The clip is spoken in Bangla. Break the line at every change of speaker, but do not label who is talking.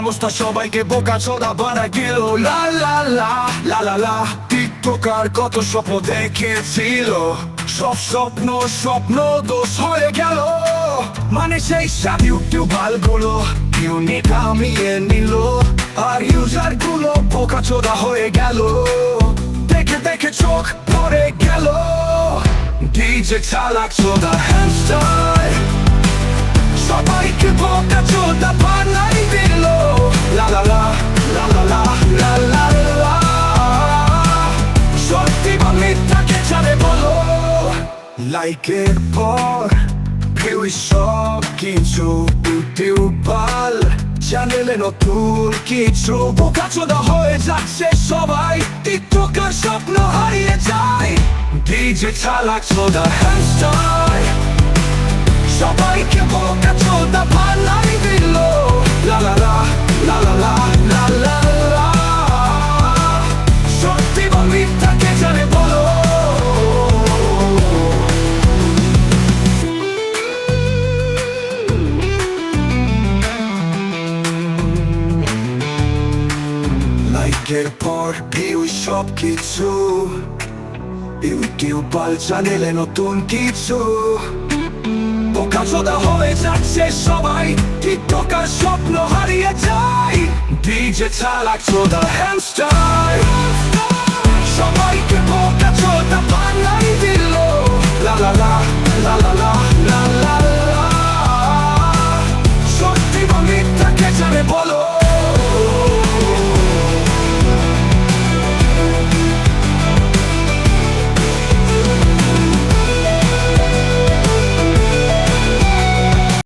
অবস্থা সবাইকে বোকা চোদা বানা গেল টিকটকার কত স্বপ্ন দেখেছিল। সব স্বপ্ন স্বপ্ন দোষ হয়ে গেল। মানে সেই সব ইউটিউব ভালগুলো ইউনিক কামিয়ে নিল। আর ইউজারগুলো বোকা চোদা হয়ে গেল। দেখে দেখে চোখ পড়ে গেল। ডিজে চালাক চোদা হ্যামস্টার মিথ্যাকে জানে বলো লাইকের পর কেউই সব কিছু ইউটিউবার চ্যানেলে নতুন কিছু বোকা চোদা হয়ে যাচ্ছে সবাই। টিকটকার স্বপ্ন হারিয়ে যায়। ডিজে চালাক চোদা হ্যামস্টার লাইটের পর ভিউ সব কিছু ইউটিউব চ্যানেলে নতুন কিছু। বোকা সোদা হয়ে যাচ্ছে সবাই টিকটকার স্বপ্ন হারিয়ে যায়। ডিজে চালাক সোদা হ্যামস্টার সবাইকে বোকা সোদা বানাই দিল। লা লা লা লা লা লা।